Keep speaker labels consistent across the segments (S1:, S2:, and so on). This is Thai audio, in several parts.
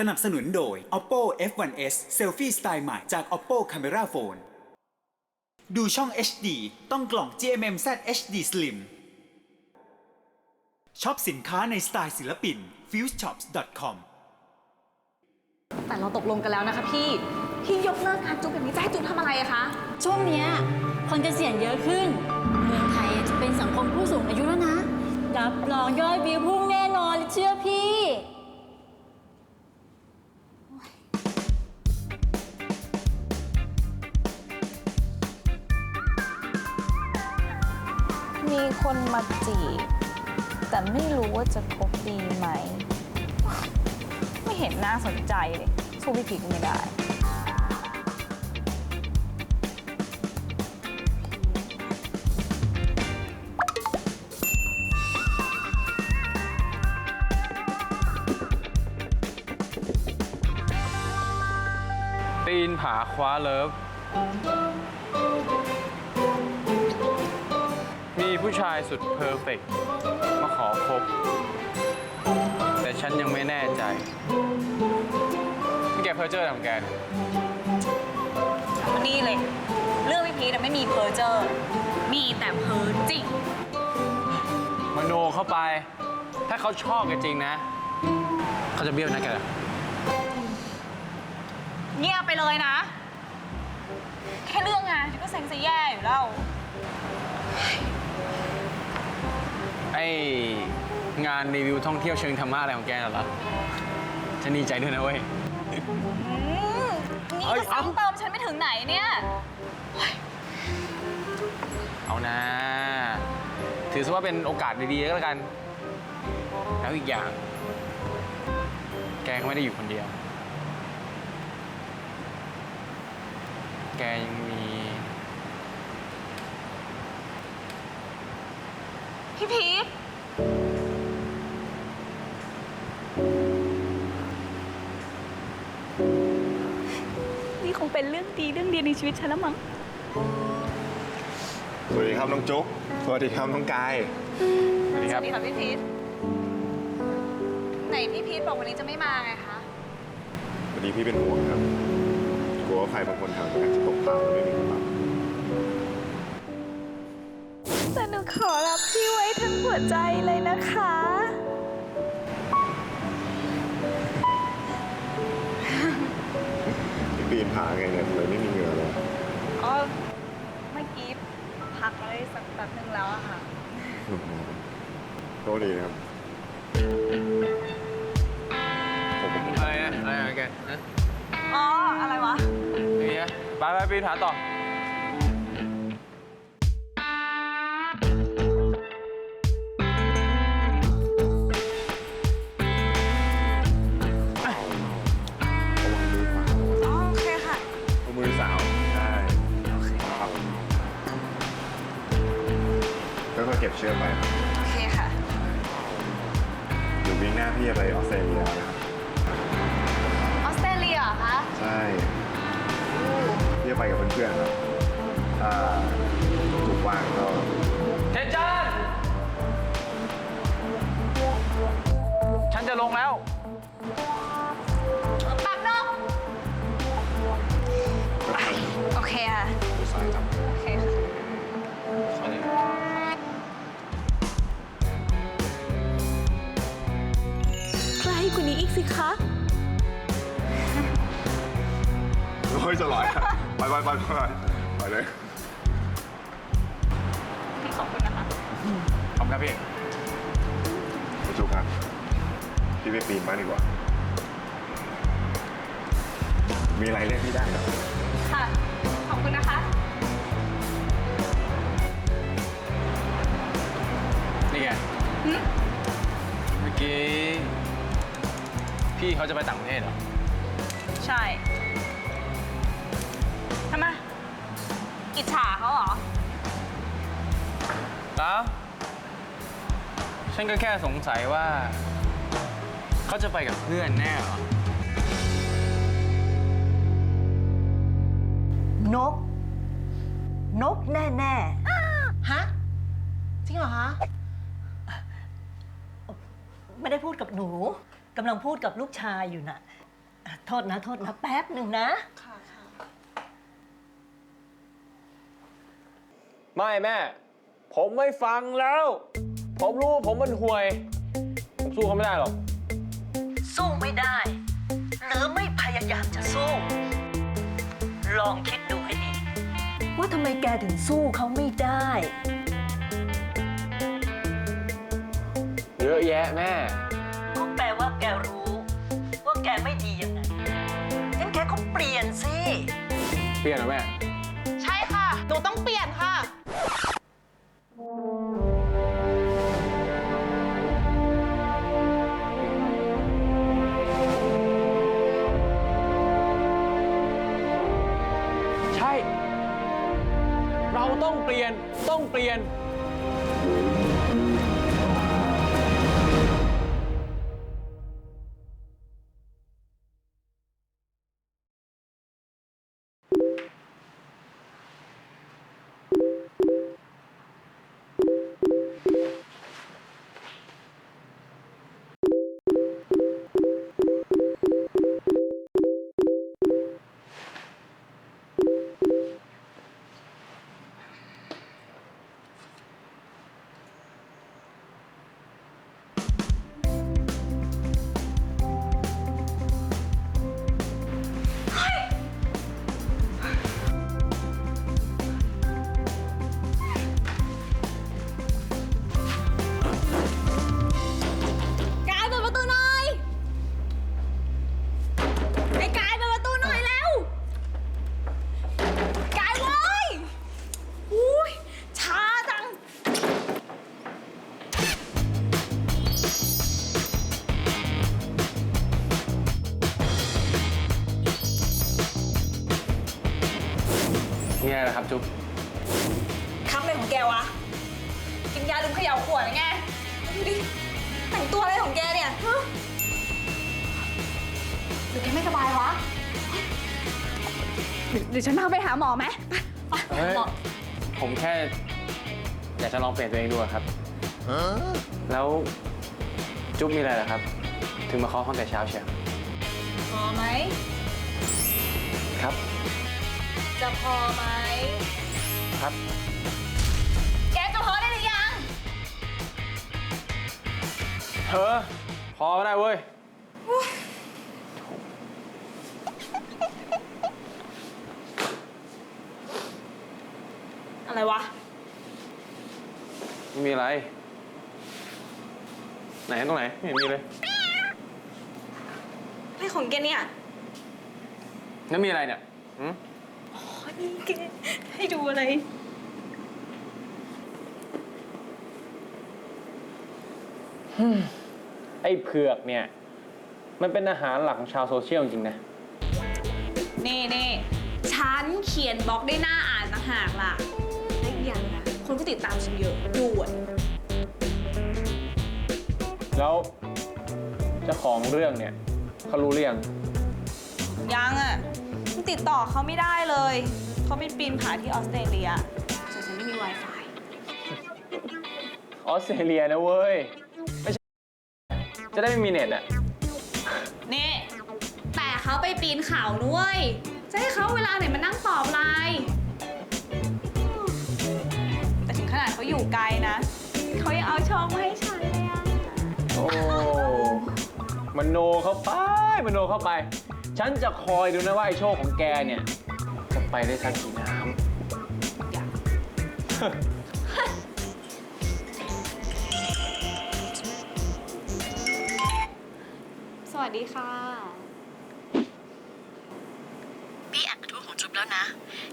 S1: สนับสนุนโดย Oppo F1s Selfie สไตล์ใหม่จาก Oppo Camera Phone ดูช่อง HD ต้องกล่อง GMMZ HD Slim ช็อปสินค้าในสไตล์ศิลปิน fuseshops.com
S2: แต่เราตกลงกันแล้วนะคะพี่ พี่ยกเลิกงานจุ๊บแบบนี้จะให้จุ๊บทำอะไรอะคะ
S3: ช่วงเนี้ยคนเกษียณเยอะขึ้น เมืองไทยจะเป็นสังคมผู้สูงอายุแล้วนะ รับรองยอดวิวพุ่งแน่นอนเชื่อพี่
S4: ไม่รู้ว่าจะคบดีไหม ไม่เห็นน่าสนใจเลยสู้พี่พีก็ไม่ได้
S5: ปีนผาคว้าเลิฟ ชายสุดเพอร์เฟกต์มาขอคบ แต่ฉันยังไม่แน่ใจนี่แกเพอร์เจอร์อะไรของแกเนี่ย
S2: นี่เลย เรื่องพี่พีทอะไม่มีเพอร์เจอร์ มีแต่เพอร์จริง
S5: มโนเข้าไป ถ้าเขาชอบแกจริงนะ เขาจะเบี้ยวนะแกเหรอ
S2: เงียบไปเลยนะ แค่เรื่องงานฉันก็เซ็งจะแย่อยู่แล้ว
S5: ไองานรีวิวท่องเที่ยวเชิงธรรมะอะไรของแกน่ะเหรอฉันดีใจด้วยนะเว้ย
S2: อืมนี่
S5: เอ้ย
S2: ก็
S5: เอ้า
S2: ซ้ำเติมฉันไม่ถึงไหนเนี่ย
S5: เอานะ ถือซะว่าเป็นโอกาสดีๆก็แล้วกัน แล้วอีกอย่าง แกก็ไม่ได้อยู่คนเดียว แกยังมี
S2: พี่พีทนี่คงเป็นเรื่องดีเรื่องเดียวในชีวิตฉันแล้วมั้ง
S6: สวัสดีครับน้องจุ๊กสวัสดีครับน้องกาย
S5: สวัสดี
S2: ส
S5: ครับ
S2: วัสดีค่ะพี่พีทไหนพี่พีทบอกวันนี้จะไม่มาไงคะ
S6: วันนี้พี่เป็นห่วงครับ กลัวว่าใครบางคนแถวนี้อาจจะตกข่าวแล้วไม่มีคนรับ
S4: แต่หนูขอรับพี่ไว้ทั้งหัวใจเลยนะคะ
S6: พี่ปีนผาไงเนี่ยทำไมไม่มีเหงื่อเลย
S2: อ๋อ เมื่อกี้พักไว้สักแป๊บนึงแล้วอะค่ะ
S6: โทษดีนะครับผมผม
S5: อะไรนะอะไรนะแกนะ
S2: อ๋อ อะไรวะ
S5: นี่นะไปไปปีนผาต่อ
S2: เก็
S6: บเชือกไปครับ
S2: โอเคค่ะ
S6: เดี๋ยววิ่งหน้าพี่จะไปออสเตรเลียนะครับ
S2: ออสเตรเลียเหรอคะ
S6: ใช่พี่จะไปกับเพื่อนๆครับถ้าถูกว่างก็
S5: เทนจันฉันจะลงแล้ว
S4: สิคะ
S6: เฮ้ยจะลอยอะไปไปไปไปไปเลย
S2: พี่ขอบคุณนะคะ
S5: ขอบคุณครับพี่
S6: คุณจุกครับพี่ไปปีนมางดีกว่า มีอะไรเรียกพี่ได้ครับ
S2: ค่ะ ขอบคุณนะคะ
S5: นี่ไง
S2: หึ
S5: เมื่อกี้ พี่เขาจะไปต่างประเทศเหรอ
S2: ใช่ทำไมอิจฉาเขาเหรอ
S5: แล้ว ฉันก็แค่สงสัยว่า เขาจะไปกับเพื่อนแน่เหรอ
S7: นก นกแน่ๆฮะ จริงเหรอฮะไม่ได้พูดกับหนู กำลังพูดกับลูกชายอยู่น่ะโทษนะโทษนะแป๊บหนึ่งนะ
S5: ไม่แม่ ผมไม่ฟังแล้ว ผมรู้ว่าผมมันห่วย ผมสู้เขาไม่ได้หรอก
S7: สู้ไม่ได้ หรือไม่พยายามจะสู้ ลองคิดดูให้ดี ว่าทำไมแกถึงสู้เขาไม่ได้
S5: เยอะแยะแม่
S7: ปลี่ยนเห
S5: รอแม่
S2: ใช่ค่ะ หนูต้องเปลี่ยนค่ะ
S5: ใช่ เราต้องเปลี่ยนต้องเปลี่ยน นี่ไงล่ะครับจุ๊บ
S2: ทำอะไรของแกวะ กินยาลืมเขย่าขวดหรือไงดูดิแต่งตัวอะไรของแกเนี่ยฮะหรือแกไม่สบายวะหรือหรือฉันพาไปหาหมอไหมไปไป
S5: เฮ้ย
S2: หมอ
S5: ผมแค่ อยากจะลองเปลี่ยนตัวเองดูอะครับ แล้วจุ๊บมีอะไรเหรอครับ ถึงมาเคาะห้องแต่เช้าเชียว
S2: พอไหม
S5: ครับ
S2: จะพอไหม
S5: ครับ
S2: แกจะพอได้หรือยัง
S5: เธอ พอไม่ได้เว้ย
S2: อะไรวะ
S5: ไม่มีอะไร ไหนตรงไหน ไม่เห็นมีเลย
S2: อะไรของแกเนี่ย
S5: แล้วมีอะไรเนี่ยหืม
S2: อ๋อนี่แก ให้ดูอะไร
S5: ไอ้เผือกเนี่ย มันเป็นอาหารหลักของชาวโซเชียลจริงๆนะ
S2: นี่นี่ฉันเขียนบล็อกได้หน้าอ่านต่างหากล่ะและอีกอย่างนะคนก็ติดตามฉันเยอะด้วย
S5: แล้วเจ้าของเรื่องเนี่ยเขารู้เรื่อง
S2: ยังอะฉันติดต่อเขาไม่ได้เลย เขาไปปีนผาที่ออสเตรเลียส่วนฉันไม่มี Wi-Fi
S5: ออสเตรเลียนะเว้ย ไม่ใช่ จะได้ไม่มีเน็ตอะ
S2: นี่ แต่เขาไปปีนเขานุ้ยจะให้เขาเวลาไหนมานั่งตอบไลน์แต่ถึงขนาดเขาอยู่ไกลนะ เขายังเอาช่องมาให้ฉันเลยอะ
S5: โอ้มโนเข้าไปมโนเข้าไป ฉันจะคอยดูนะว่าไอ้โชคของแกเนี่ยจะ ไปได้สักกี่น้
S2: สวัสดีค่ะ
S8: พี่อ่านกระทู้ของจุ๊บแล้วนะ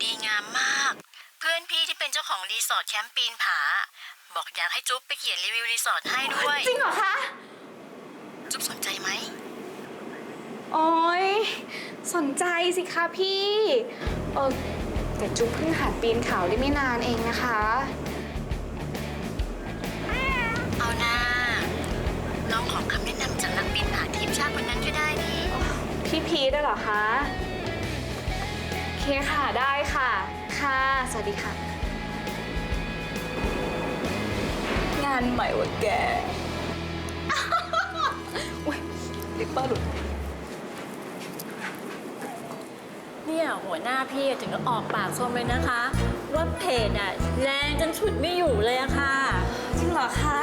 S8: ดีงามมาก เพื่อนพี่ที่เป็นเจ้าของรีสอร์ทแคมป์ปีนผา บอกอยากให้จุ๊บไปเขียนรีวิวรีสอร์ทให้ด้วย
S2: จริงเหรอคะ
S8: จุ๊บสนใจไหม
S2: โอ้ยสนใจสิคะพี่เออแต่จุ๊บเพิ่งหัดปีนเขาได้ไม่นานเองนะคะ
S8: เอานะลองขอคำแนะนำจากนักปีนผาทีมชาติคนนั้นก็ได้นี่
S2: พี่พีทได้เหรอคะโอเคค่ะได้ค่ะ ค่ะ สวัสดีค่ะ งานใหม่วะแก อุ้ยลิปเปอร์หลุด
S3: อะหัวหน้าพี่ถึงก็ออกปากชมเลยนะคะ ว่าเพจอะแรงจนฉุดไม่อยู่เลยอะค่ะ
S2: จริงเหรอคะ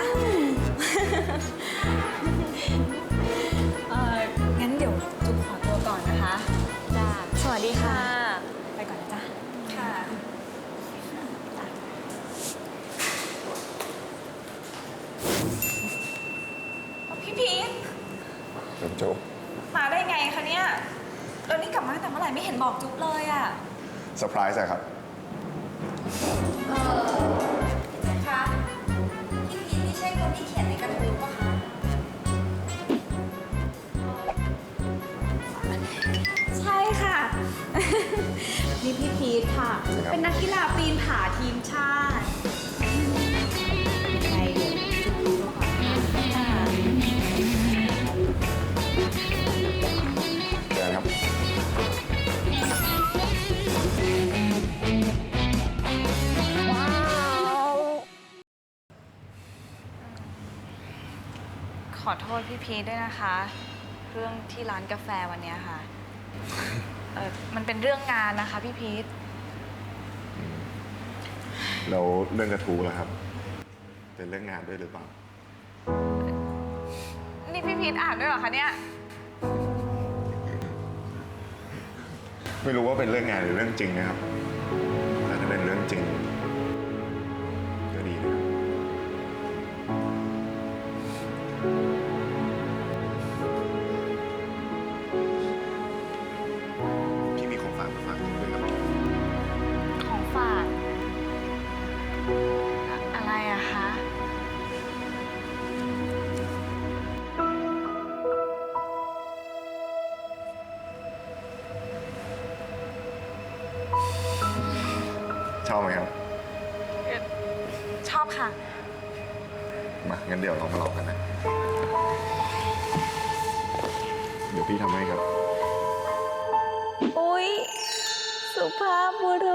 S2: เอองั้นเดี๋ยวจุ๊บขอตัวก่อนนะคะ
S3: จ้า
S2: สวัสดีค่ะ
S3: ค่ะ
S2: ไปก่อนนะจ๊ะค่ะ พี่พีท
S6: เป็นโจ๊ก
S2: มาได้ไงคะเนี่ย แล้วนี่กลับมาตั้งแต่เมื่อไหร่ไม่เห็นบอกจุ๊บเลยอะ
S6: เซอร์ไพรส์อะครับ
S2: คะพี่พีทไม่ใช่คนที่เขียนในการ์ตูนปะคะใช่ค่ะ นี่พี่พีทค่ะ
S6: ครับ
S2: เป็นนักกีฬาปีนผาทีมชาติ ษพี่พีทด้วยนะคะ เรื่องที่ร้านกาแฟวันเนี้ยค่ะ เออมันเป็นเรื่องงานนะคะพี่พีท
S6: แล้วเรื่องกระทู้ล่ะครับ เป็นเรื่องงานด้วยหรือเปล่า
S2: นี่พี่พีทอ่านด้วยเหรอคะเนี่ย
S6: ไม่รู้ว่าเป็นเรื่องงานหรือเรื่องจริงนะครับแต่ถ้าเป็นเรื่องจริง งั้นเดี๋ยวเรามาลองกันนะ เดี๋ยวพี่ทำให้ครับ
S4: อุ๊ย สุภาพบุรุษ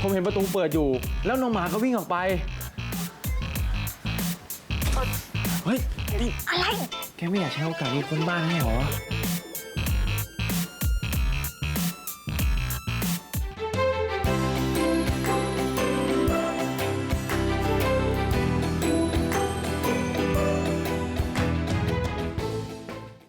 S5: ผมเห็นประตูเปิดอยู่ แล้วน้องหมาก็วิ่งออกไป เฮ้ยนี่อะไร แกไม่อยากใช้โอกาสนี้คนบ้านให้เหรอ